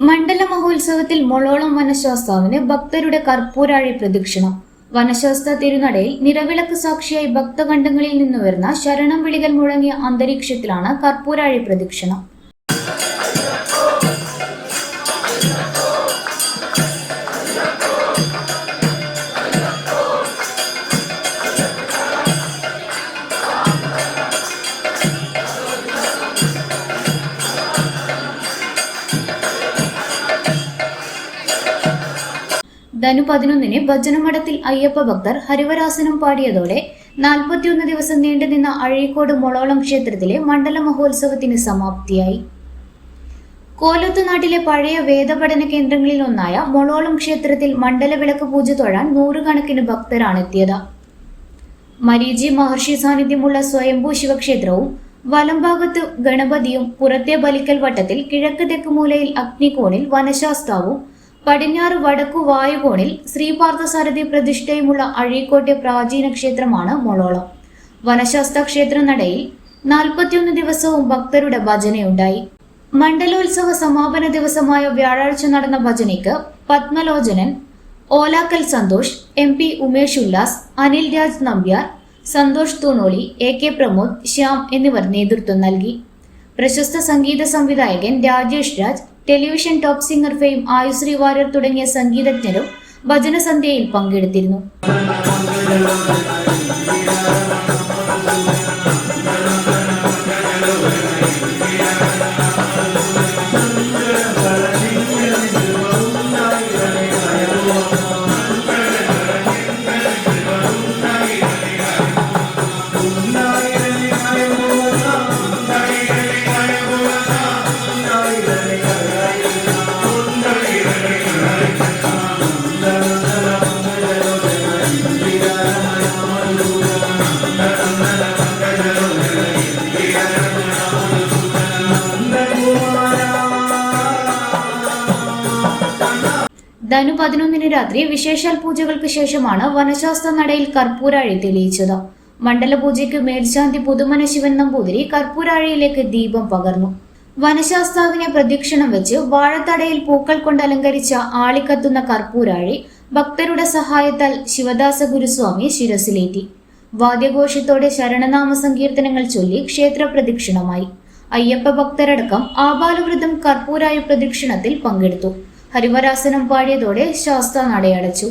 മണ്ഡല മഹോത്സവത്തിൽ മൊളോളം വനശാസ്താവിന് ഭക്തരുടെ കർപ്പൂരാഴി പ്രദക്ഷിണം. വനശാസ്ത്ര തിരുനടയിൽ നിറവിളക്ക് സാക്ഷിയായി ഭക്തകണ്ഠങ്ങളിൽ നിന്ന് വരുന്ന ശരണം വിളികൾ മുഴങ്ങിയ അന്തരീക്ഷത്തിലാണ് കർപ്പൂരാഴി പ്രദക്ഷിണം. ധനു പതിനൊന്നിന് ഭജനമഠത്തിൽ അയ്യപ്പ ഭക്തർ ഹരിവരാസനം പാടിയതോടെ നാൽപ്പത്തിയൊന്ന് ദിവസം നീണ്ടുനിന്ന അഴീക്കോട് മൊളോളം ക്ഷേത്രത്തിലെ മണ്ഡല മഹോത്സവത്തിന് സമാപ്തിയായി. കോലത്ത് നാട്ടിലെ പഴയ വേദപഠന കേന്ദ്രങ്ങളിൽ ഒന്നായ മൊളോളം ക്ഷേത്രത്തിൽ മണ്ഡല വിളക്ക് പൂജ തൊഴാൻ നൂറുകണക്കിന് ഭക്തരാണ് എത്തിയത് മരീചി മഹർഷി സാന്നിധ്യമുള്ള സ്വയംഭൂ ശിവക്ഷേത്രവും വലംഭാഗത്ത് ഗണപതിയും പുറത്തെ ബലിക്കൽ വട്ടത്തിൽ കിഴക്ക് തെക്ക് മൂലയിൽ അഗ്നികോണിൽ വനശാസ്താവും പടിഞ്ഞാറ് വടക്കു വായുകോണിൽ ശ്രീപാർത്ഥസാരഥി പ്രതിഷ്ഠയുമുള്ള അഴീക്കോട്ടെ പ്രാചീന ക്ഷേത്രമാണ് മൊളോളം. വനശാസ്ത്ര ക്ഷേത്ര നടയിൽ നാൽപ്പത്തിയൊന്ന് ദിവസവും ഭക്തരുടെ ഭജനയുണ്ടായി. മണ്ഡലോത്സവ സമാപന ദിവസമായ വ്യാഴാഴ്ച നടന്ന ഭജനയ്ക്ക് Padmalochanan Olakkal Santhosh M P Umesh Ullas Anil Raj Nambiar Santhosh Thunoli A K Pramod Shyam എന്നിവർ നേതൃത്വം നൽകി. പ്രശസ്ത സംഗീത സംവിധായകൻ Rajesh Raj television top singer fame Ayushree Warrier തുടങ്ങിയ സംഗീതജ്ഞരും ഭജനസന്ധ്യയിൽ പങ്കെടുത്തിരുന്നു. ധനു പതിനൊന്നിന് രാത്രി വിശേഷാൽ പൂജകൾക്ക് ശേഷമാണ് വനശാസ്ത്ര നടയിൽ കർപ്പൂരാഴി തെളിയിച്ചത്. മണ്ഡലപൂജയ്ക്ക് മേൽശാന്തി പുതുമന ശിവൻ നമ്പൂതിരി കർപ്പൂരാഴിയിലേക്ക് ദീപം പകർന്നു. വനശാസ്താവിനെ പ്രദക്ഷിണം വെച്ച് വാഴത്തടയിൽ പൂക്കൾ കൊണ്ട് അലങ്കരിച്ച ആളിക്കത്തുന്ന കർപ്പൂരാഴി ഭക്തരുടെ സഹായത്താൽ ശിവദാസ ഗുരുസ്വാമി ശിരസിലേറ്റി. വാദ്യഘോഷത്തോടെ ശരണനാമ സങ്കീർത്തനങ്ങൾ ചൊല്ലി ക്ഷേത്ര പ്രദക്ഷിണമായി. അയ്യപ്പ ഭക്തരടക്കം ആപാലവൃതം കർപ്പൂരായ പ്രദക്ഷിണത്തിൽ പങ്കെടുത്തു. ഹരിവരാസനം പാടിയതോടെ ശാസ്ത്ര നടയടച്ചു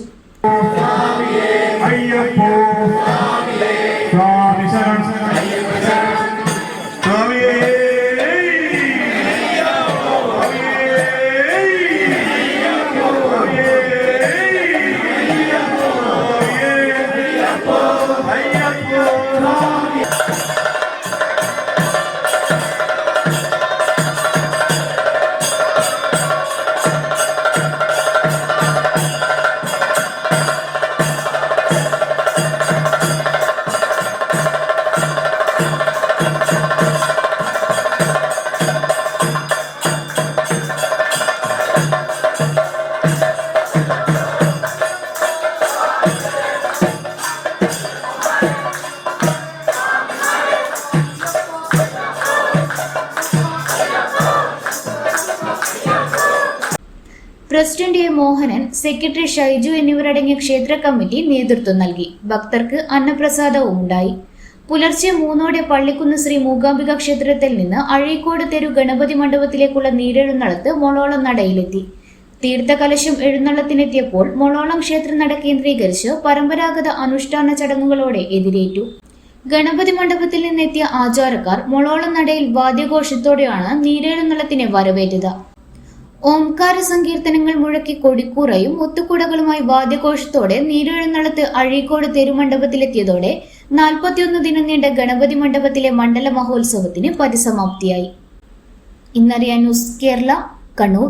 president A Mohanan secretary Shaiju എന്നിവരടങ്ങിയ ക്ഷേത്ര കമ്മിറ്റി നേതൃത്വം നൽകി. ഭക്തർക്ക് അന്നപ്രസാദവും ഉണ്ടായി. പുലർച്ചെ മൂന്നോടെ പള്ളിക്കുന്ന് ശ്രീ മൂകാംബിക ക്ഷേത്രത്തിൽ നിന്ന് അഴീക്കോട് തെരു ഗണപതി മണ്ഡപത്തിലേക്കുള്ള നീരെഴുന്നള്ളത്ത് മൊളോളം നടയിലെത്തി. തീർത്ഥകലശം എഴുന്നള്ളത്തിനെത്തിയപ്പോൾ മൊളോളം ക്ഷേത്ര നട കേന്ദ്രീകരിച്ച് പരമ്പരാഗത അനുഷ്ഠാന ചടങ്ങുകളോടെ എതിരേറ്റു. ഗണപതി മണ്ഡപത്തിൽ നിന്നെത്തിയ ആചാരക്കാർ മൊളോളം നടയിൽ വാദ്യഘോഷത്തോടെയാണ് നീരെഴുന്നള്ളത്തിനെ വരവേറ്റത്. ഓംകാര സങ്കീർത്തനങ്ങൾ മുഴക്കി കൊടിക്കൂറയും ഒത്തുകുടകളുമായി വാദ്യഘോഷത്തോടെ നീരെഴുന്നള്ളത്ത് അഴീക്കോട് തെരുമണ്ഡപത്തിലെത്തിയതോടെ നാൽപ്പത്തിയൊന്ന് ദിനം നീണ്ട ഗണപതി മണ്ഡപത്തിലെ മണ്ഡല മഹോത്സവത്തിന് പരിസമാപ്തിയായി. ഇന്നറിയാൻ ന്യൂസ് കേരള കണ്ണൂർ.